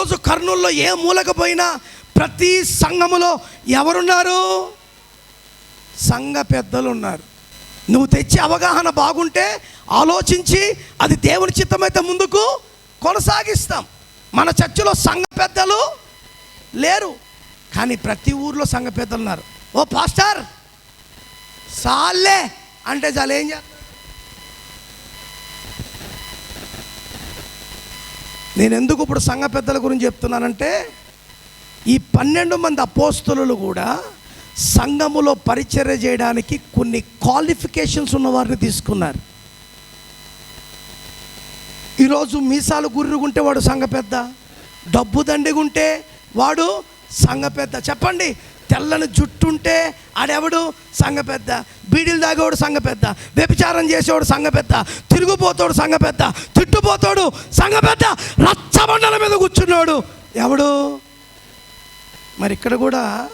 ఈరోజు కర్నూల్లో ఏ మూలకపోయినా ప్రతి సంఘములో ఎవరున్నారు? సంఘ పెద్దలు ఉన్నారు నువ్వు తెచ్చే అవగాహన బాగుంటే ఆలోచించి అది దేవుని చిత్తమైతే ముందుకు కొనసాగిస్తాం. మన చర్చిలో సంఘ పెద్దలు లేరు కానీ ప్రతి ఊర్లో సంఘ పెద్దలు ఉన్నారు ఓ పాస్టర్ సాల్లే. అంటే చాలు ఏం చేస్తారు నేను ఎందుకు ఇప్పుడు సంఘ పెద్దల గురించి చెప్తున్నానంటే ఈ పన్నెండు మంది అపోస్తులు కూడా సంఘములో పరిచర్య చేయడానికి కొన్ని క్వాలిఫికేషన్స్ ఉన్నవారిని తీసుకున్నారు. ఈరోజు మీసాలు గుర్రుగుంటే వాడు సంఘ పెద్ద డబ్బు దండిగుంటే వాడు సంఘ పెద్ద. చెప్పండి తెల్లని జుట్టుంటే ఆడెవడు? సంఘ పెద్ద. బీడీలు తాగేవాడు సంఘ పెద్ద. వ్యభిచారం చేసేవాడు సంఘ పెద్ద. తిరుగుపోతాడు సంఘ పెద్ద. తిట్టుపోతాడు సంఘ పెద్ద. రచ్చబండల మీద కూర్చున్నాడు. ఎవడు? మరి ఇక్కడ కూడా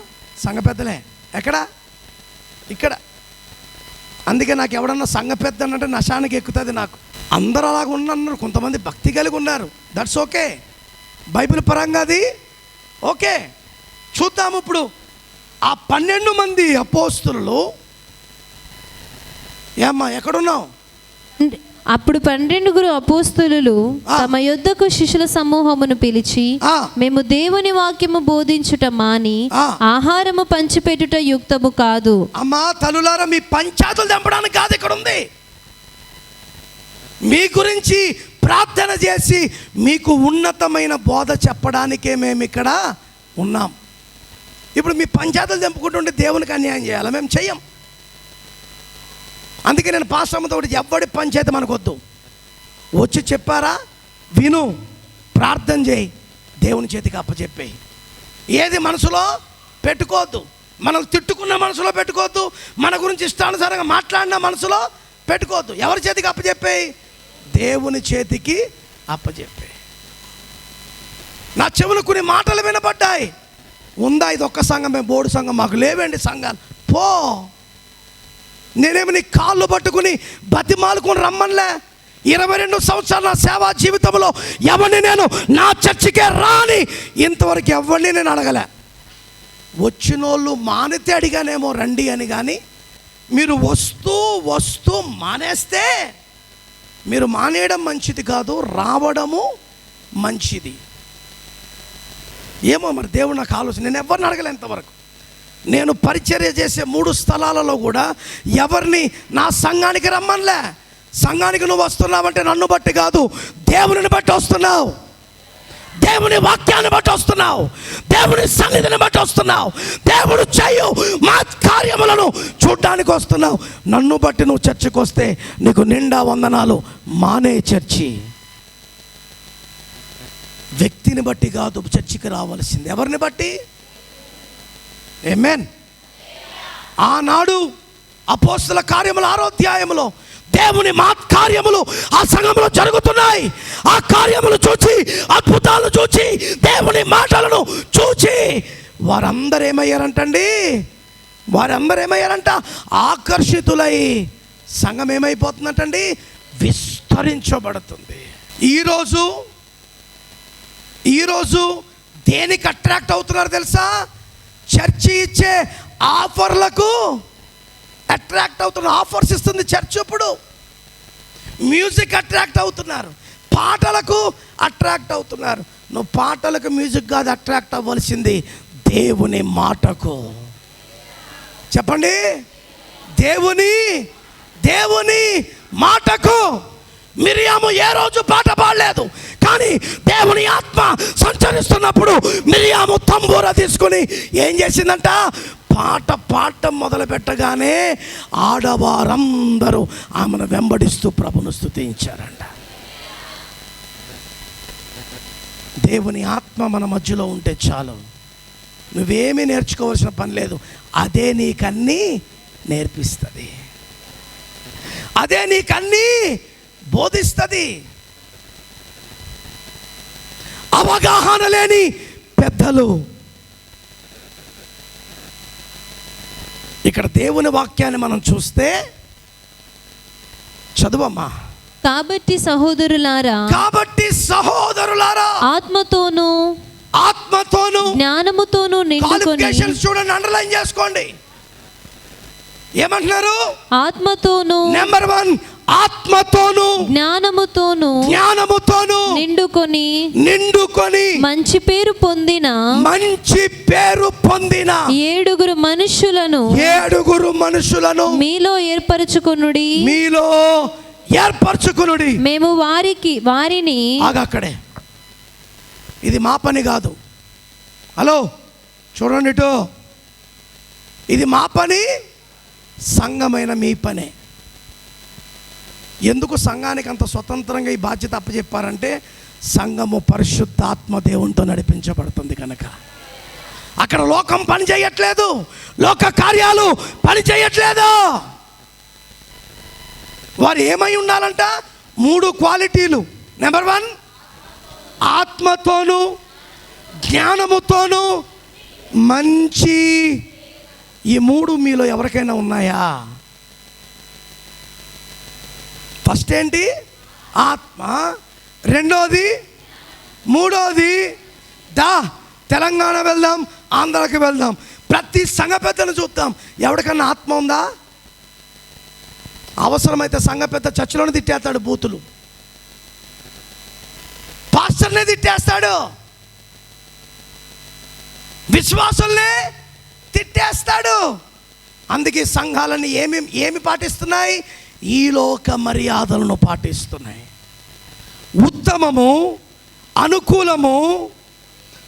సంఘ పెద్దలే. ఎక్కడ? ఇక్కడ. అందుకే నాకు ఎవడన్నా సంఘ పెద్ద అంటే నశానికి ఎక్కుతుంది నాకు. అందరూ అలాగ ఉన్నారు కొంతమంది భక్తి కలిగి ఉన్నారు. దట్స్ ఓకే బైబిల్ పరంగా అది. ఓకే చూద్దాము ఇప్పుడు. ఆ పన్నెండు మంది అపోస్తులు ఏమ్మా ఎక్కడున్నావు అప్పుడు పన్నెండుగురు అపోస్తులు ఆ. తమ యొద్దకు శిష్యుల సమూహమును పిలిచి. మేము దేవుని వాక్యము బోధించుట మాని ఆ. ఆహారము పంచిపెట్టుట యుక్తము కాదు అమ్మా తల్లులారా మీ పంచాయతీలు తెంపడానికి కాదు ఇక్కడ ఉంది మీ గురించి ప్రార్థన చేసి మీకు ఉన్నతమైన బోధ చెప్పడానికే మేము ఇక్కడ ఉన్నాం ఇప్పుడు మీ పంచాయతీలు తెంపుకుంటుంటే దేవునికి అన్యాయం చేయాలి? మేము చెయ్యం. అందుకే నేను పాశ్రమతో ఎవ్వడి పంచాయతీ మనకొద్దు. వచ్చి చెప్పారా? విను ప్రార్థన చేయి దేవుని చేతికి అప్పచెప్పేయి. ఏది మనసులో పెట్టుకోవద్దు. మనం తిట్టుకున్న మనసులో పెట్టుకోవద్దు. మన గురించి ఇష్టానుసారంగా మాట్లాడిన మనసులో పెట్టుకోవద్దు. ఎవరి చేతికి అప్పచెప్పేయి? దేవుని చేతికి అప్పచెప్పేయి. నా చెవులు కొన్ని మాటలు వినబడ్డాయి. ఉందా? ఇది ఒక్క సంఘం మేము బోర్డు సంఘం మాకు లేవండి సంఘాలు. పో. నేనేమి నీ కాళ్ళు పట్టుకుని బతిమాలుకుని రమ్మన్లే? ఇరవై రెండు సంవత్సరాల నా సేవా జీవితంలో ఎవరిని నేను నా చర్చికే రాని ఇంతవరకు ఎవరిని నేను అడగలే. వచ్చినోళ్ళు మానితే అడిగానేమో రండి అని కానీ మీరు వస్తూ వస్తూ మానేస్తే మీరు మానేయడం మంచిది కాదు రావడము మంచిది. ఏమో మరి దేవుడు నాకు ఆలోచన. నేను ఎవరిని అడగలే ఇంతవరకు? నేను పరిచర్య చేసే మూడు స్థలాలలో కూడా ఎవరిని నా సంఘానికి రమ్మన్లే. సంఘానికి నువ్వు వస్తున్నావంటే నన్ను బట్టి కాదు దేవుని బట్టి వస్తున్నావు. దేవుని వాక్యాన్ని బట్టి వస్తున్నావు. దేవుని సన్నిధిని బట్టి వస్తున్నావు. దేవుడు చెయ్యు మా కార్యములను చూడ్డానికి వస్తున్నావు. నన్ను బట్టి నువ్వు చర్చికి వస్తే నీకు నిండా వందనాలు. మానే చర్చి. వ్యక్తిని బట్టి కాదు చర్చికి రావాల్సింది. ఎవరిని బట్టి? ఏమేన్ ఆనాడు అపోస్తుల కార్యముల ఆరోధ్యాయములో దేవుని మా కార్యములు ఆ సంఘంలో జరుగుతున్నాయి. ఆ కార్యములు చూచి అద్భుతాలు చూచి దేవుని మాటలను చూచి. వారందరూ ఏమయ్యారంటండి? వారందరూ ఏమయ్యారంట? ఆకర్షితులై సంఘం ఏమైపోతుందంటండి? విస్తరించబడుతుంది. ఈరోజు ఈరోజు దేనికి అట్రాక్ట్ అవుతున్నారు తెలుసా? చర్చి ఇచ్చే ఆఫర్లకు అట్రాక్ట్ అవుతున్న ఆఫర్స్ ఇస్తుంది చర్చ్ ఇప్పుడు. మ్యూజిక్ అట్రాక్ట్ అవుతున్నారు. పాటలకు అట్రాక్ట్ అవుతున్నారు. నువ్వు పాటలకు మ్యూజిక్ కాదు అట్రాక్ట్ అవ్వాల్సింది దేవుని మాటకు. చెప్పండి. దేవుని దేవుని మాటకు. మిరియాము ఏ రోజు పాట పాడలేదు? కానీ దేవుని ఆత్మ సంచరిస్తున్నప్పుడు మిరియాము తంబూర తీసుకుని ఏం చేసిందంట? పాట పాట మొదలు పెట్టగానే ఆడవారందరూ ఆమెను వెంబడిస్తూ ప్రభును స్థుతించారంట దేవుని ఆత్మ మన మధ్యలో ఉంటే చాలు. నువ్వేమీ నేర్చుకోవాల్సిన పని లేదు. అదే నీకన్నీ నేర్పిస్తుంది. అదే నీకన్నీ బోధిస్తుంది. అవగాహన లేని పెద్దలు. ఇక్కడ దేవుని వాక్యాన్ని మనం చూస్తే చదువమ్మా. కాబట్టి సహోదరులారా కాబట్టి సహోదరులారా ఆత్మతోనూ ఆత్మతోను జ్ఞానముతోనూ నిండుకొని చూడండి అండర్లైన్ చేసుకోండి. ఏమంటున్నారు? ఆత్మతోనూ నెంబర్ వన్ ఆత్మతోను జ్ఞానముతోనూ జ్ఞానముతోను నిండుకొని నిండుకొని మంచి పేరు పొందిన మంచి పేరు పొందిన ఏడుగురు మనుష్యులను ఏడుగురు మనుషులను మీలో ఏర్పరచుకొనుడి. మీలో ఏర్పరచుకునుడి. మేము వారికి వారిని ఆగక్కడే ఇది మా పని కాదు. హలో చూడండి ఇది మా పని సంఘమైన మీ పనే. ఎందుకు సంఘానికి అంత స్వతంత్రంగా ఈ బాధ్యత అప్పచెప్పారంటే సంఘము పరిశుద్ధాత్మ దేవునితో నడిపించబడుతుంది కనుక అక్కడ లోకం పని చేయట్లేదు. లోక కార్యాలు పని చేయట్లేదు. వారు ఏమై ఉండాలంట? మూడు క్వాలిటీలు. నెంబర్ వన్ ఆత్మతోను జ్ఞానముతోను మంచి ఈ మూడు మీలో ఎవరికైనా ఉన్నాయా? ఫస్ట్ ఏంటి? ఆత్మ. రెండోది మూడోది దా తెలంగాణ వెళ్దాం ఆంధ్రాకి వెళ్దాం. ప్రతి సంఘ పెద్దను చూద్దాం. ఎవరికన్నా ఆత్మ ఉందా? అవసరమైతే సంఘ పెద్ద చర్చిలోనే తిట్టేస్తాడు బూతులు. పాస్టర్నే తిట్టేస్తాడు. విశ్వాసుల్నే తిట్టేస్తాడు. అందుకే సంఘాలని ఏమి ఏమి పాటిస్తున్నాయి? ఈ లోక మర్యాదలను పాటిస్తున్నాయి. ఉత్తమము అనుకూలము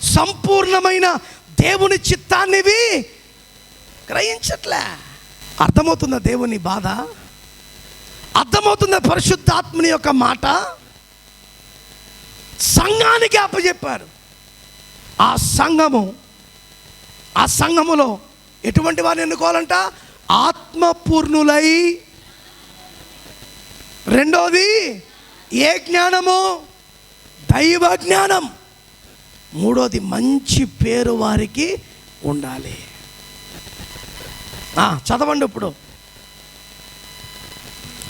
సంపూర్ణమైన దేవుని చిత్తాన్నివి గ్రహించట్లే. అర్థమవుతుందా దేవుని బాధ? అర్థమవుతుందా పరిశుద్ధాత్మని యొక్క మాట? సంఘానికి అప్పచెప్పారు ఆ సంఘము ఆ సంఘములో ఎటువంటి వారిని ఎన్నుకోవాలంట? ఆత్మపూర్ణులై రెండోది ఏ జ్ఞానము? దైవ జ్ఞానం. మూడోది మంచి పేరు వారికి ఉండాలి. చదవండి ఇప్పుడు.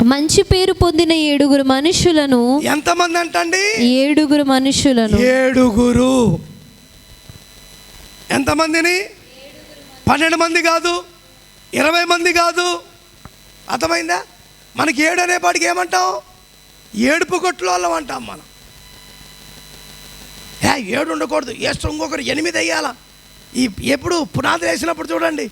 మంచి పేరు పొందిన ఏడుగురు మనుషులను ఎంతమంది అంటండి? ఏడుగురు మనుషులను ఏడుగురు. ఎంతమందిని? పన్నెండు మంది కాదు ఇరవై మంది కాదు. అర్థమైందా? మనకి ఏడు అనేపాటికి ఏమంటాం ఏడుపు కొట్లు వాళ్ళం అంటాం మనం. ఏ ఏడు ఉండకూడదు. ఏసు ఇంకొకరు ఎనిమిది వేయాలా? ఈ ఎప్పుడు పునాది వేసినప్పుడు చూడండి.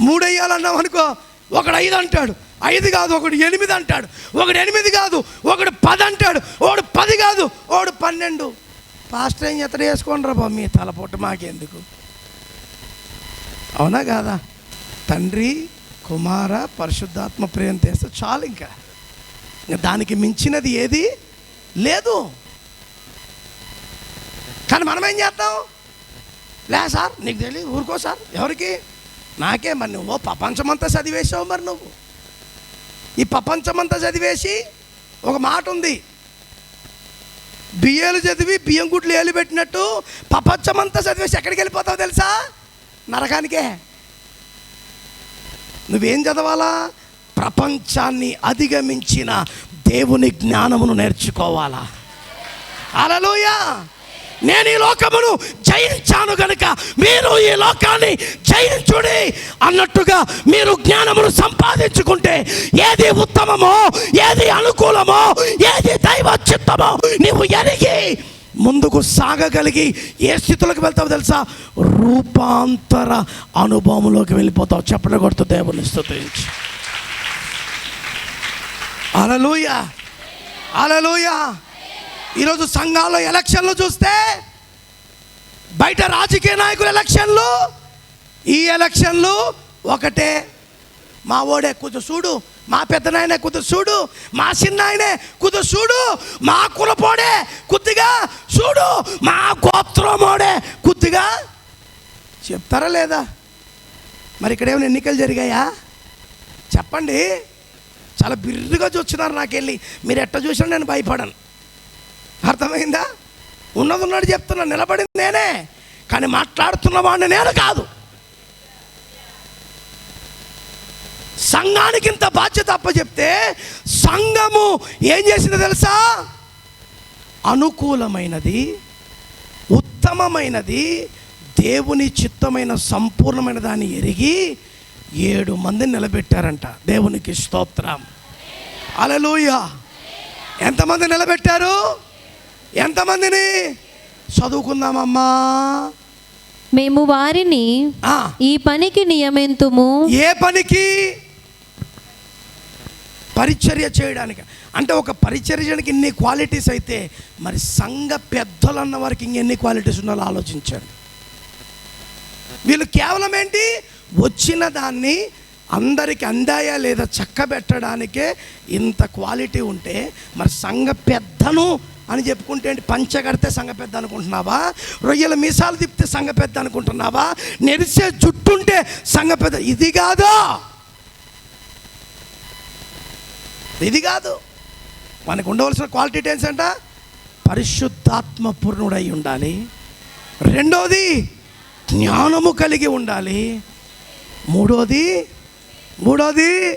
మూడు వేయాలన్నాం అనుకో ఒకడు ఐదు అంటాడు. ఐదు కాదు ఒకడు ఎనిమిది అంటాడు. ఒకడు ఎనిమిది కాదు ఒకడు పది అంటాడు. ఒకడు పది కాదు ఒకడు పన్నెండు. పాస్టర్ ఏం ఎత్తడు వేసుకోండి రా మీ తలపొట్టు మాకెందుకు? అవునా కాదా? తండ్రి కుమార పరిశుద్ధాత్మ ప్రేమ చేస్తే చాలు ఇంకా. దానికి మించినది ఏది లేదు. కానీ మనం ఏం చేస్తాం లే సార్ నీకు తెలియదు ఊరుకో సార్. ఎవరికి? నాకే మరి నువ్వు ప్రపంచమంతా చదివేసావు మరి నువ్వు. ఈ ప్రపంచమంతా చదివేసి ఒక మాట ఉంది. బియ్యాలు చదివి బియ్యం గుడ్లు ఏలు పెట్టినట్టు ప్రపంచమంతా చదివేసి ఎక్కడికి వెళ్ళిపోతావు తెలుసా? నరకానికే. నువ్వేం చదవాలా? ప్రపంచాన్ని అధిగమించిన దేవుని జ్ఞానమును నేర్చుకోవాలా? అలలోయ నేను ఈ లోకమును జయించాను గనుక మీరు ఈ లోకాన్ని జయించుడి అన్నట్టుగా మీరు జ్ఞానమును సంపాదించుకుంటే ఏది ఉత్తమమో ఏది అనుకూలమో ఏది దైవ చిత్తమో నీవు ఎరిగి ముందుకు సాగగలిగి ఏ స్థితిలోకి వెళ్తావు తెలుసా? రూపాంతర అనుభవంలోకి వెళ్ళిపోతావు. చెప్పడం కొడుతూ దేవుని స్థుతించి అలలోయ అలలోయ ఈరోజు సంఘాల్లో ఎలక్షన్లు చూస్తే బయట రాజకీయ నాయకుల ఎలక్షన్లు ఈ ఎలక్షన్లు ఒకటే. మా ఓడే కొంచెం చూడు. మా పెద్దనాయనే కుదురు చూడు మా చిన్నాయనే కుదురు చూడు మా కులపోడే కొద్దిగా చూడు మా గోత్రమోడే కొద్దిగా చెప్తారా లేదా? మరి ఇక్కడ ఏమైనా ఎన్నికలు జరిగాయా? చెప్పండి. చాలా బిర్రుగా చూస్తున్నారు నాకెళ్ళి. మీరు ఎట్ట చూసినా నేను భయపడను. అర్థమైందా? ఉన్నది ఉన్నట్టు చెప్తున్నా. నిలబడింది నేనే. కానీ మాట్లాడుతున్న వాడిని నేను కాదు. సంఘానికి ఇంత బాధ్యత అప్పచెప్తే సంఘము ఏం చేసిందో తెలుసా? అనుకూలమైనది ఉత్తమమైనది దేవుని చిత్తమైన సంపూర్ణమైన దాన్ని ఎరిగి ఏడు మందిని నిలబెట్టారంట. దేవునికి స్తోత్రం. అలలుయ ఎంతమంది నిలబెట్టారు? ఎంతమందిని? చదువుకుందామమ్మా. మేము వారిని ఆ, ఈ పనికి నియమింతుము. ఏ పనికి? పరిచర్య చేయడానికి. అంటే ఒక పరిచర్యనికి ఇన్ని క్వాలిటీస్ అయితే మరి సంఘ పెద్దలు అన్న వారికి ఇంకెన్ని క్వాలిటీస్ ఉండాలో ఆలోచించండి. వీళ్ళు కేవలం ఏంటి? వచ్చిన దాన్ని అందరికి అందాయా లేదా చక్కబెట్టడానికే ఇంత క్వాలిటీ ఉంటే మరి సంఘ పెద్దను అని చెప్పుకుంటే ఏంటి? పంచ కడితే సంఘ పెద్ద అనుకుంటున్నావా? రొయ్యల మీసాలు తిప్పితే సంఘ పెద్ద అనుకుంటున్నావా? నెరిసే జుట్టుంటే సంఘ పెద్ద. ఇది కాదా? ఇది కాదు. మనకు ఉండవలసిన క్వాలిటీ ఏంటంట? పరిశుద్ధాత్మ పూర్ణుడై ఉండాలి. రెండోది జ్ఞానము కలిగి ఉండాలి. మూడోది మూడోది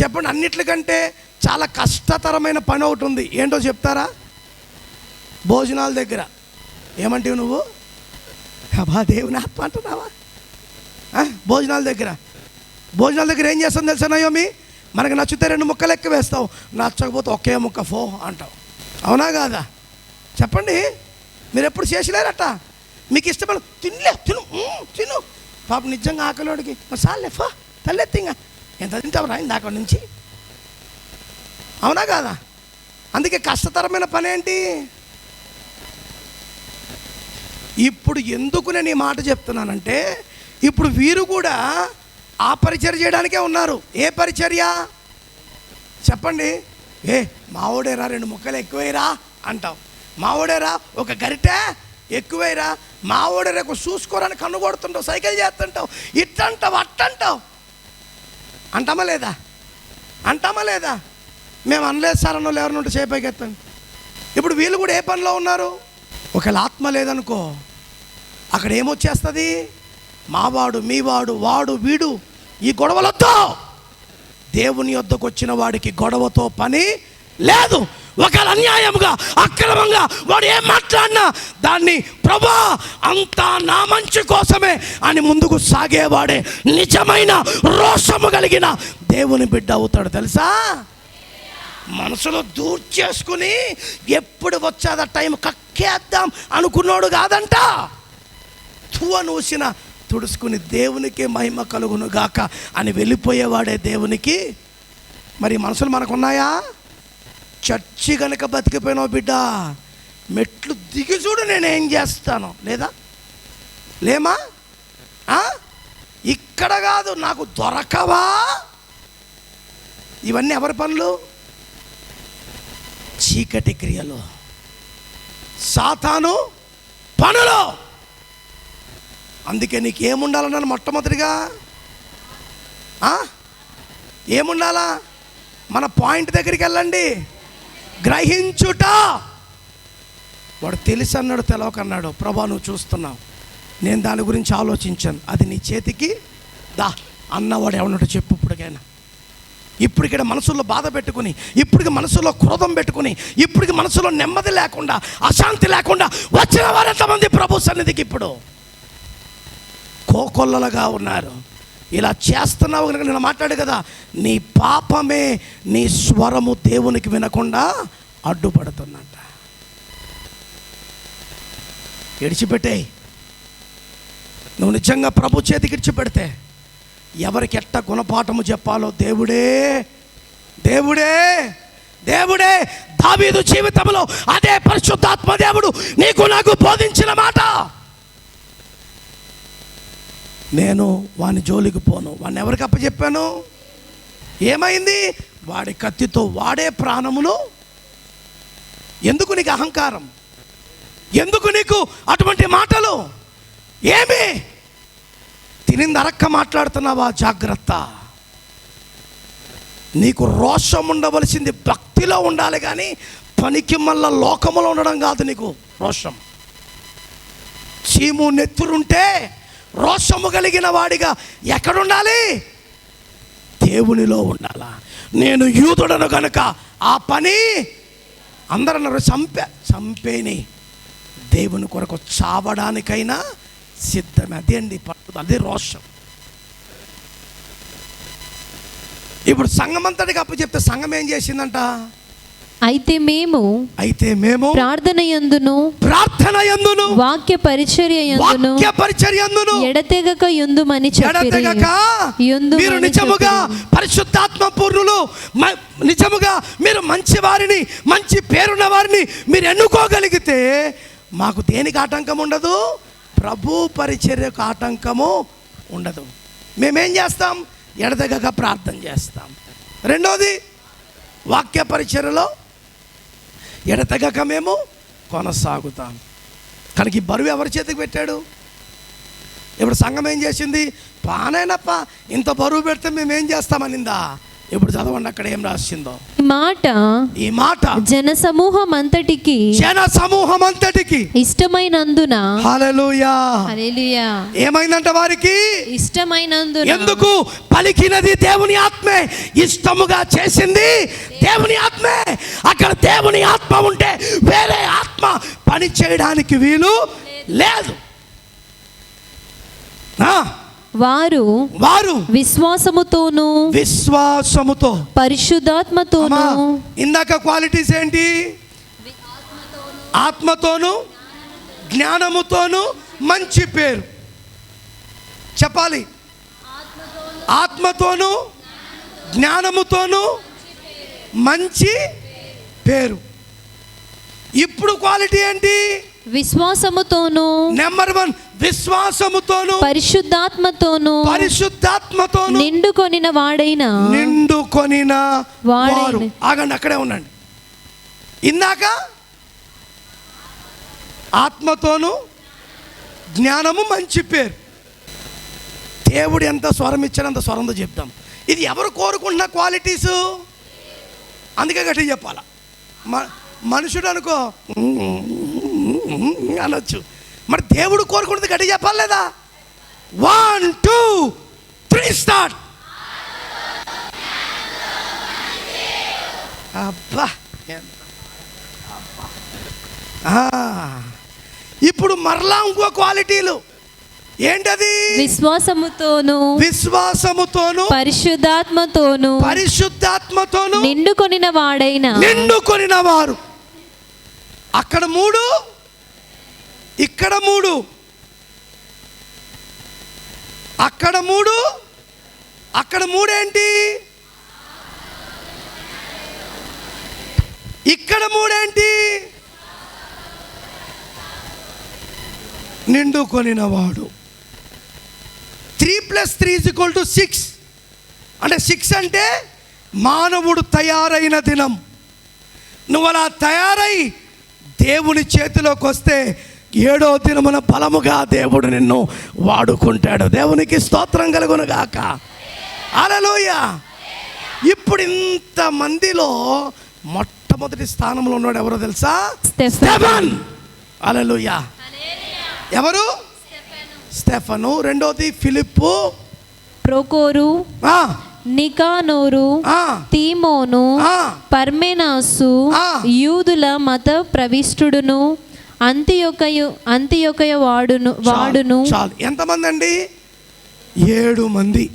చెప్పండి అన్నిట్లకంటే చాలా కష్టతరమైన పని ఒకటి ఉంది. ఏంటో చెప్తారా? భోజనాల దగ్గర. ఏమంటావు నువ్వు? అబ్బా దేవుని ఆత్మ అంటున్నావా? భోజనాల దగ్గర. భోజనాల దగ్గర ఏం చేస్తాం తెలుసా నయోమి? మనకు నచ్చితే రెండు ముక్కలు ఎక్కువ వేస్తావు. నచ్చకపోతే ఒకే ముక్క ఫో అంటావు. అవునా కాదా? చెప్పండి. మీరు ఎప్పుడు చేసలేరట? మీకు ఇష్టమైన తినలే తిను తిను. పాప నిజంగా ఆకలివాడికి మరి సార్లే ఫా ఎంత తింటావురా ఇందాక నుంచి? అవునా కాదా? అందుకే కష్టతరమైన పని ఏంటి ఇప్పుడు ఎందుకు నేను ఈ మాట చెప్తున్నానంటే ఇప్పుడు వీరు కూడా ఆ పరిచర్య చేయడానికే ఉన్నారు. ఏ పరిచర్య? చెప్పండి. ఏ మావోడేరా రెండు ముక్కలు ఎక్కువేరా అంటావు మావోడేరా ఒక గరిటె ఎక్కువేరా మావోడేరా ఒక చూసుకోరని కన్ను కొడుతుంటావు సైకిల్ చేస్తుంటావు ఇట్టంటావు అట్టంటావు. అంటామా లేదా? అంటామా లేదా? మేము అనలేదు సార్ అన్న ఎవరిని ఉంటే చేపైకెత్తాను ఇప్పుడు వీళ్ళు కూడా ఏ పనిలో ఉన్నారు? ఒకవేళ ఆత్మ లేదనుకో అక్కడ ఏమొచ్చేస్తుంది? మావాడు మీవాడు వాడు వీడు ఈ గొడవలతో దేవుని యొద్దకు వచ్చిన వాడికి గొడవతో పని లేదు. ఒకవేళ అన్యాయముగా అక్రమంగా వాడు ఏం మాట్లాడినా దాన్ని ప్రభా అంతా నా మంచి కోసమే అని ముందుకు సాగేవాడే నిజమైన రోషము కలిగిన దేవుని బిడ్డ అవుతాడు తెలుసా? మనసులో దూర్ చేసుకుని ఎప్పుడు వచ్చాదా టైం కక్కేద్దాం అనుకున్నాడు కాదంట. తువ నూసిన తుడుచుకుని దేవునికే మహిమ కలుగును గాక అని వెళ్ళిపోయేవాడే దేవునికి. మరి మనసులు మనకున్నాయా? చర్చి గనక బతికిపోయినావు బిడ్డ మెట్లు దిగి చూడు నేనేం చేస్తాను లేదా? లేమా? ఇక్కడ కాదు నాకు దొరకవా? ఇవన్నీ ఎవరి పనులు? చీకటి క్రియలు. సాతాను పనులు. అందుకే నీకు ఏముండాలన్నాను మొట్టమొదటిగా ఏముండాలా? మన పాయింట్ దగ్గరికి వెళ్ళండి గ్రహించుట. వాడు తెలిసి అన్నాడు తెలవకన్నాడు. ప్రభా నువ్వు చూస్తున్నావు. నేను దాని గురించి ఆలోచించాను. అది నీ చేతికి దా. అన్నవాడు ఎవరినట్టు చెప్పు ఇప్పటికైనా. ఇప్పుడు ఇక్కడ మనసులో బాధ పెట్టుకుని ఇప్పటికి మనసులో క్రోధం పెట్టుకుని ఇప్పటికి మనసులో నెమ్మది లేకుండా అశాంతి లేకుండా వచ్చిన వారు ఎంతమంది ప్రభు సన్నిధికి ఇప్పుడు? కోకొల్లలుగా ఉన్నారు. ఇలా చేస్తున్నావు కనుక నేను మాట్లాడు కదా నీ పాపమే నీ స్వరము దేవునికి వినకుండా అడ్డుపడుతున్నట్ట ఇడిచిపెట్టేయి నువ్వు నిజంగా ప్రభు చేతికి ఇడిచిపెడితే ఎవరికి ఎట్ట గుణపాఠము చెప్పాలో దేవుడే దేవుడే దేవుడే దావీదు జీవితంలో అదే పరిశుద్ధాత్మ దేవుడు నీకు నాకు బోధించిన మాట. నేను వాని జోలికి పోను. వాడిని ఎవరికి అప్పచెప్పాను ఏమైంది? వాడి కత్తితో వాడే ప్రాణములు ఎందుకు నీకు అహంకారం? ఎందుకు నీకు అటువంటి మాటలు? ఏమి? తినింది అరక్క మాట్లాడుతున్నావా? జాగ్రత్త. నీకు రోషం ఉండవలసింది భక్తిలో ఉండాలి కానీ పనికి మళ్ళా లోకములో ఉండడం కాదు నీకు రోషం. చీము నెత్తురుంటే రోషము కలిగిన వాడిగా ఎక్కడుండాలి? దేవునిలో ఉండాలా? నేను యూదుడను కనుక ఆ పని అందరూ అన్నారు చంపే చంపేని. దేవుని కొరకు చావడానికైనా సిద్ధమే. అదే అండి పట్టుదల అదే రోషం. ఇప్పుడు సంఘం అంతటికి అప్పు చెప్తే సంఘం ఏం చేసిందంట? అయితే మేము అయితే మేము ప్రార్థన యందును ప్రార్థన ఎందును వాక్య పరిచర్య యందును వాక్య పరిచర్య ఎందును ఎడతెగక యుందుమని ఎడతెగక యుందుమని మీరు నిజముగా. పరిశుద్ధాత్మ పూర్ణులు నిజముగా మీరు మంచి వారిని మంచి పేరున్న వారిని మీరు ఎన్నుకోగలిగితే మాకు దేనికి ఆటంకం ఉండదు? ప్రభు పరిచర్యకు ఆటంకము ఉండదు. మేమేం చేస్తాం? ఎడతెగక ప్రార్థన చేస్తాం. రెండోది వాక్య పరిచర్యలో ఎడతెగక మేము కొనసాగుతాం. కనుక ఈ బరువు ఎవరి చేతికి పెట్టాడు? ఇప్పుడు సంఘం ఏం చేసింది? పానేనప్ప ఇంత బరువు పెడితే మేము ఏం చేస్తామనిందా? ఇప్పుడు చదవండి అక్కడ ఏం రాసిందో? ఈ మాట ఈ మాట జన సమూహం అంతటికి జన సమూహం అంతటికి ఇష్టమైనందున హల్లెలూయా. హల్లెలూయా. ఏమైందంట వారికి? ఇష్టమైనందున ఎందుకు? పలికినది దేవుని ఆత్మే. ఇష్టముగా చేసింది దేవుని ఆత్మే. అక్కడ దేవుని ఆత్మ ఉంటే వేరే ఆత్మ పని చేయడానికి వీలు లేదు. వారు వారు విశ్వాసముతోను విశ్వాసముతో. పరిశుద్ధాత్మతోను అమ్మా, ఇందాక క్వాలిటీస్ ఏంటి? ఆత్మతోను జ్ఞానముతోను మంచి పేరు. చెప్పాలి. ఆత్మతోను జ్ఞానముతోను మంచి పేరు. ఇప్పుడు క్వాలిటీ ఏంటి? విశ్వాసముతోను నెంబర్ వన్ విశ్వాసముతోను పరిశుద్ధాత్మతోను పరిశుద్ధాత్మతోను నిండుకొనిన వాడైన నిండుకొనిన. వారు. ఆగండి అక్కడే ఉండండి. ఇందాక ఆత్మతోను జ్ఞానము మంచి పేరు. దేవుడు ఎంత స్వరం ఇచ్చాడో అంత స్వరంతో చెప్తాం. ఇది ఎవరు కోరుకుంటున్న క్వాలిటీసు అందుకే గట్టి చెప్పాల. మనుషుడు అనుకో అనొచ్చు. మరి దేవుడు కోరుకున్నది గట్టి చెప్పాలి లేదా వన్ టూ త్రీ స్టార్ట్ అబ్బా ఇప్పుడు మరలా ఇంకో క్వాలిటీలు. ఏంటది? విశ్వాసముతోను విశ్వాసముతోను పరిశుద్ధాత్మతోను పరిశుద్ధాత్మతోను నిండుకొనిన వాడైన నిండుకొనిన వారు. అక్కడ మూడు ఇక్కడ మూడు. అక్కడ మూడు. అక్కడ మూడేంటి? ఇక్కడ మూడేంటి? నిండుకొనినవాడు three plus three is equal to six. అంటే సిక్స్ అంటే మానవుడు తయారైన దినం. నువ్వు అలా తయారై దేవుని చేతిలోకి వస్తే ఏడో దినమున బలముగా దేవుడు నిన్ను వాడుకుంటాడు. దేవునికి స్తోత్రం కలుగును గాక అలలోయ ఇప్పుడు ఇంత మందిలో మొట్టమొదటి స్థానంలో ఉన్నాడు ఎవరో తెలుసా? స్టెఫన్. స్టెఫన్. అలలుయ ఎవరు? స్టెఫను. రెండోది ఫిలిప్పు. ప్రోకోరు. ఆ, నికానోరు. ఆ, తీమోను. ఆ. పర్మెనాసు. యూదుల మత ప్రవిష్టుడును. అంత్యొకయు అంత్యొకయ వాడును వాడును. చాలు, ఎంతమంది అండి ఏడు మంది.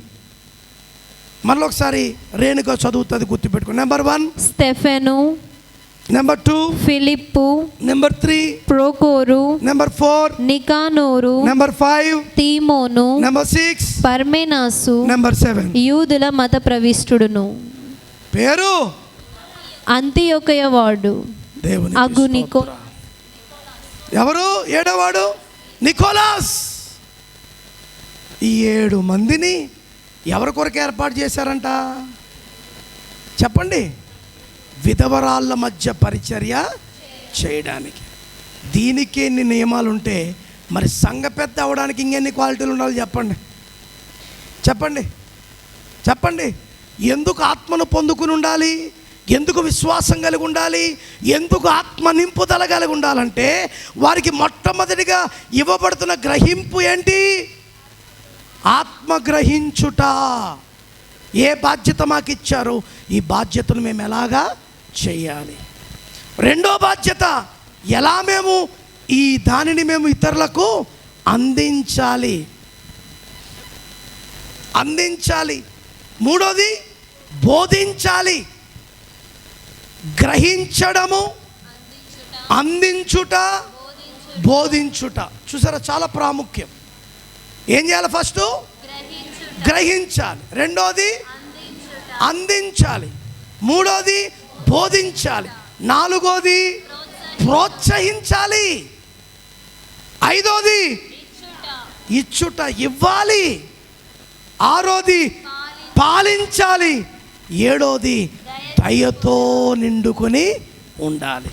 మళ్ళీ ఒకసారి రేణుక చదువుతుంది గుర్తుపెట్టుకో. Number one Stephen. Number two Philip. Number three Prochorus. Number four Nicanor. Number five Timon. Number six Parmenas. Number seven యూదుల మత ప్రవిష్టుడును పేరు? అంత్యొకయ వాడు. దేవుని అగు నికో ఎవరు? ఏడవాడు నికోలాస్! ఈ ఏడు మందిని ఎవరి కొరకు ఏర్పాటు చేశారంట? చెప్పండి. విధవరాళ్ళ మధ్య పరిచర్య చేయడానికి. దీనికి ఎన్ని నియమాలు ఉంటే మరి సంఘ పెద్ద అవడానికి ఇంకెన్ని క్వాలిటీలు ఉండాలి చెప్పండి. చెప్పండి. చెప్పండి. ఎందుకు ఆత్మను పొందుకుని ఉండాలి? ఎందుకు విశ్వాసం కలిగి ఉండాలి? ఎందుకు ఆత్మ నింపుదల కలిగి ఉండాలంటే వారికి మొట్టమొదటిగా ఇవ్వబడుతున్న గ్రహింపు ఏంటి? ఆత్మ గ్రహించుట. ఏ బాధ్యత మాకు ఇచ్చారు ఈ బాధ్యతను మేము ఎలాగా చేయాలి? రెండో బాధ్యత ఎలా మేము ఈ దానిని మేము ఇతరులకు అందించాలి? అందించాలి. మూడోది బోధించాలి. గ్రహించడము అందించుట బోధించుట. చూసారా చాలా ప్రాముఖ్యం. ఏం చేయాలి ఫస్ట్? గ్రహించాలి. రెండోది అందించాలి. మూడోది బోధించాలి. నాలుగోది ప్రోత్సహించాలి. ఐదోది ఇచ్చుట ఇవ్వాలి. ఆరోది పాలించాలి. ఏడోది దయతో నిండుకొని ఉండాలి.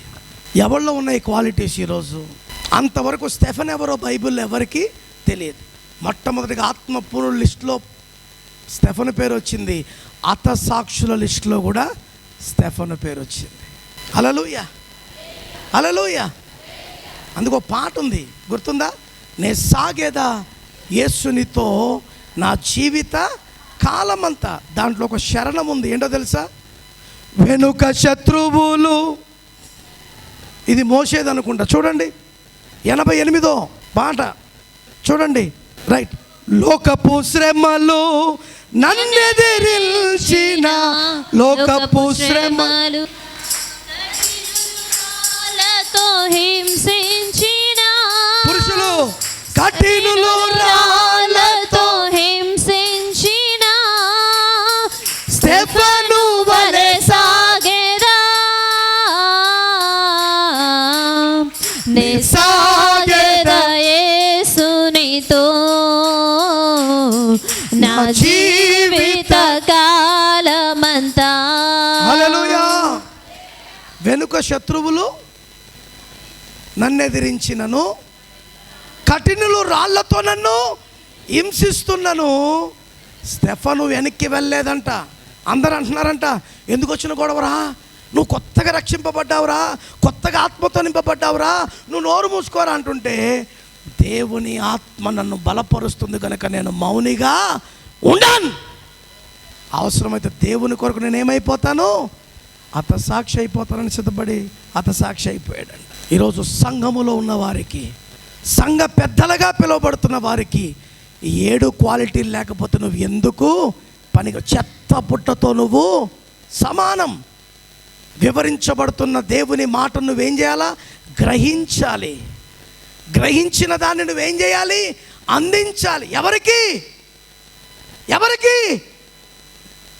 ఎవరిలో ఉన్నాయి క్వాలిటీస్ ఈరోజు? అంతవరకు స్టెఫెన్ ఎవరో బైబిల్ ఎవరికి తెలియదు. మొట్టమొదటిగా ఆత్మపూర్ణ లిస్టులో స్టెఫన్ పేరు వచ్చింది. అత సాక్షుల లిస్టులో కూడా స్టెఫన్ పేరు వచ్చింది. అలలుయ అలలుయ అందుకో పాట ఉంది. గుర్తుందా? నే సాగేదా యేసునితో నా జీవిత కాలమంతా. దాంట్లో ఒక శరణం ఉంది. ఏంటో తెలుసా? వెనుక శత్రువులు. ఇది మోసేది అనుకుంటా. చూడండి. ఎనభై ఎనిమిదో పాట చూడండి. రైట్. లోకపు శ్రమలు నన్నెదిరిల్చిన లోకపు శ్రమ లతో హింసించిన పురుషులు కఠినులు రాళ్ళతో వెనుక శత్రువులు నన్నెదిరించినను కఠినులు రాళ్ళతో నన్ను హింసిస్తున్నను. స్టెఫను వెనక్కి వెళ్ళలేదంట. అందరు అంటున్నారంట ఎందుకు వచ్చిన గొడవరా? నువ్వు కొత్తగా రక్షింపబడ్డావురా కొత్తగా ఆత్మతో నింపబడ్డావురా నువ్వు నోరు మూసుకోరా? అంటుంటే దేవుని ఆత్మ నన్ను బలపరుస్తుంది కనుక నేను మౌనిగా ఉండాను. అవసరమైతే దేవుని కొరకు నేను ఏమైపోతాను అత సాక్షి అయిపోతానని సిద్ధపడి అత సాక్షి అయిపోయాడంట. ఈరోజు సంఘములో ఉన్న వారికి సంఘ పెద్దలుగా పిలువబడుతున్న వారికి ఈ ఏడు క్వాలిటీలు లేకపోతే నువ్వు ఎందుకు పనిగా చెత్త పుట్టతో నువ్వు సమానం. వివరించబడుతున్న దేవుని మాట నువ్వేం చేయాలా? గ్రహించాలి. గ్రహించిన దాన్ని నువ్వేం చేయాలి? అందించాలి. ఎవరికి? ఎవరికి?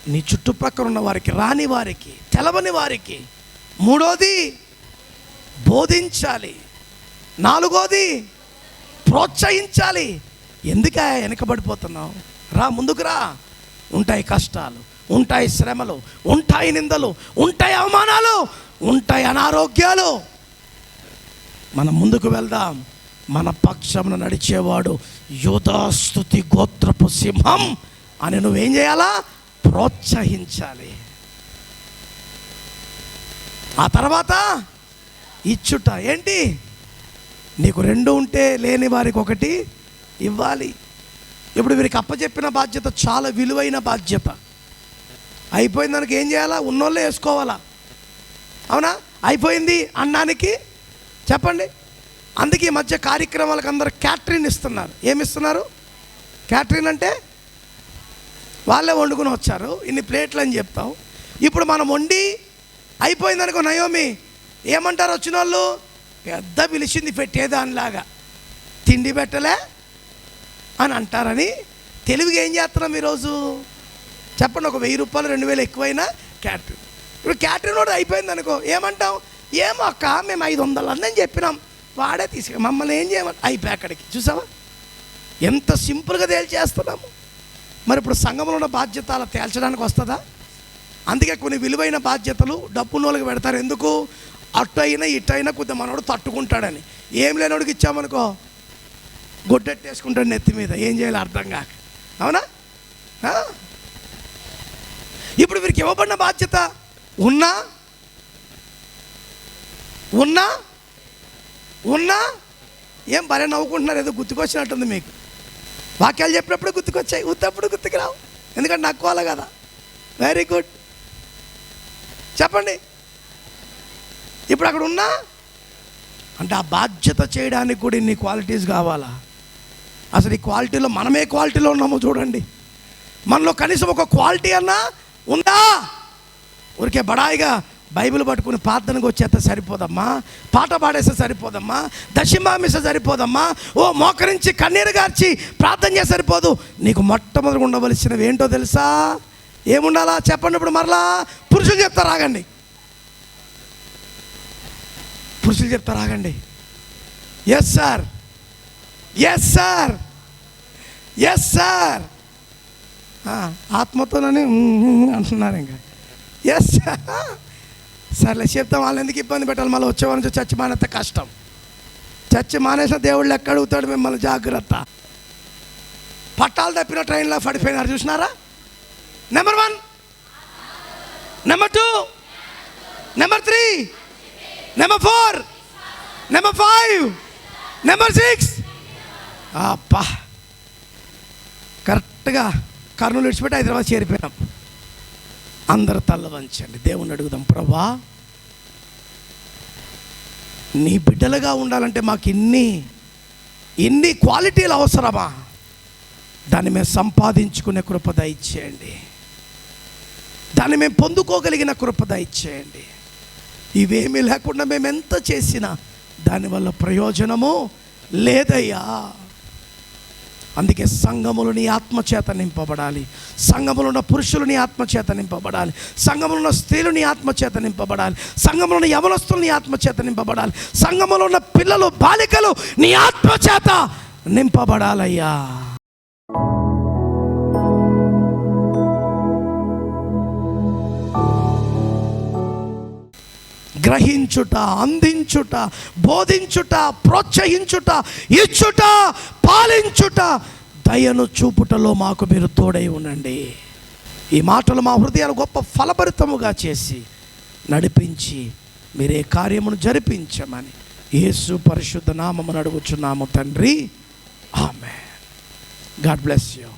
నీ చుట్టుప్రక్కల ఉన్న వారికి రాని వారికి. తెలవని వారికి మూడోది బోధించాలి. నాలుగోది ప్రోత్సహించాలి. ఎందుక వెనకబడిపోతున్నావు? రా ముందుకు రా. ఉంటాయి కష్టాలు ఉంటాయి శ్రమలు ఉంటాయి నిందలు ఉంటాయి అవమానాలు ఉంటాయి అనారోగ్యాలు. మనం ముందుకు వెళ్దాం. మన పక్షమున నడిచేవాడు యోధాస్తుతి గోత్రపు సింహం అని నువ్వేం చేయాలా? ప్రోత్సహించాలి. ఆ తర్వాత ఇచ్చుట ఏంటి? నీకు రెండు ఉంటే లేని వారికి ఒకటి ఇవ్వాలి. ఇప్పుడు వీరికి అప్పచెప్పిన బాధ్యత చాలా విలువైన బాధ్యత. అయిపోయిన దానికి ఏం చేయాలా? ఉన్నోళ్ళే వేసుకోవాలా. అవునా? అయిపోయింది అన్నానికి చెప్పండి. అందుకే ఈ మధ్య కార్యక్రమాలకు అందరు క్యాటరింగ్ ఇస్తున్నారు. ఏమి ఇస్తున్నారు క్యాటరిన్ అంటే వాళ్ళే వండుకుని వచ్చారు. ఇన్ని ప్లేట్లు అని చెప్తాం. ఇప్పుడు మనం వండి అయిపోయిందనుకో నయోమి. ఏమంటారు వచ్చిన వాళ్ళు పెద్ద పిలిచింది పెట్టేదానిలాగా. తిండి పెట్టలే అని అంటారని తెలివిగా ఏం చేస్తున్నాం ఈరోజు? చెప్పండి ఒక వెయ్యి రూపాయలు రెండు వేలు ఎక్కువైనా క్యాటరింగ్. ఇప్పుడు క్యాటరింగ్ కూడా అయిపోయింది అనుకో ఏమంటాం? ఏమో అక్క మేము ఐదు వందలు అని చెప్పినాం. వాడే తీసుకు మమ్మల్ని ఏం చేయమని అయిపోయి అక్కడికి. చూసావా? ఎంత సింపుల్గా తేల్చేస్తున్నాము. మరి ఇప్పుడు సంఘంలో ఉన్న బాధ్యత అలా తేల్చడానికి వస్తుందా? అందుకే కొన్ని విలువైన బాధ్యతలు డప్పునోళ్ళకి పెడతారు. ఎందుకు? అటు అయినా ఇటు అయినా కొద్దిగా మనోడు తట్టుకుంటాడని. ఏం లేనోడికి ఇచ్చామనుకో గొడ్డెట్టేసుకుంటాడు నెత్తి మీద. ఏం చేయాలి అర్థం కాక. అవునా? ఇప్పుడు వీరికి ఇవ్వబడిన బాధ్యత ఉన్నా? ఉన్నా? ఉన్నా? ఏం భలే నవ్వుకుంటున్నారు. ఏదో గుర్తుకొచ్చినట్టుంది మీకు. వాక్యాలు చెప్పినప్పుడు గుర్తుకొచ్చాయి ఉత్తప్పుడు గుర్తుకు రావు. ఎందుకంటే నాకు కదా. వెరీ గుడ్ చెప్పండి. ఇప్పుడు అక్కడ ఉన్నా అంటే ఆ బాధ్యత చేయడానికి కూడా ఇన్ని క్వాలిటీస్ కావాలా? అసలు ఈ క్వాలిటీలో మనమే క్వాలిటీలో ఉన్నామో చూడండి. మనలో కనీసం ఒక క్వాలిటీ అన్నా ఉందా? ఊరికే బడాయిగా బైబిల్ పట్టుకుని ప్రార్థనకు వచ్చేస్తే సరిపోదమ్మా. పాట పాడేస్తే సరిపోదమ్మా. దశమామిస్తే సరిపోదమ్మా. ఓ మోకరించి కన్నీరు గార్చి ప్రార్థన చేస్తే సరిపోదు. నీకు మొట్టమొదటి ఉండవలసినవి ఏంటో తెలుసా? ఏముండాలా? చెప్పండి ఇప్పుడు మరలా. పురుషులు చెప్తారు ఆగండి పురుషులు చెప్తారు ఆగండి yes sir yes sir yes sir ఆత్మతోనని అంటున్నారు ఇంకా. ఎస్ సార్ సర్లే చెప్తాం. వాళ్ళు ఎందుకు ఇబ్బంది పెట్టాలి? మళ్ళీ వచ్చేవారి నుంచి చచ్చి మానేస్తే కష్టం. చచ్చి మానేసిన దేవుళ్ళు ఎక్కడ అడుగుతాడు మిమ్మల్ని? జాగ్రత్త. పట్టాలు తప్పిన ట్రైన్లో పడిపోయినారు. చూసినారా? Number one number two number three number four number five number six అబ్బా. కరెక్ట్గా కర్నూలు విడిచిపెట్టి హైదరాబాద్ చేరిపోయినాం. అందరు తల్ల వంచండి. అడుగుదాం. ప్రభా నీ బిడ్డలుగా ఉండాలంటే మాకు ఇన్ని ఇన్ని క్వాలిటీలు అవసరమా? దాన్ని మేము సంపాదించుకునే కృప దయచేయండి. దాన్ని మేము పొందుకోగలిగిన కృప దయచేయండి. ఇవేమీ లేకుండా మేము ఎంత చేసినా దానివల్ల ప్రయోజనము లేదయ్యా. అందుకే సంఘములు నీ ఆత్మచేత నింపబడాలి. సంఘములున్న ఉన్న పురుషులు నీ ఆత్మచేత నింపబడాలి. సంఘములున్న ఉన్న స్త్రీలు నీ ఆత్మచేత నింపబడాలి. సంఘములో ఉన్న యవనస్తులు నీ ఆత్మచేత నింపబడాలి. సంఘములో ఉన్న పిల్లలు బాలికలు నీ ఆత్మచేత నింపబడాలయ్యా. గ్రహించుట అందించుట బోధించుట ప్రోత్సహించుట ఇచ్చుట పాలించుట దయను చూపుటలో మాకు మీరు తోడై ఉండండి. ఈ మాటలు మా హృదయాలు గొప్ప ఫలభరితముగా చేసి నడిపించి మీరే కార్యమును జరిపించమని యేసు పరిశుద్ధ నామమును అడుగుచున్నాము తండ్రి. ఆమె గాడ్ బ్లెస్ యూ.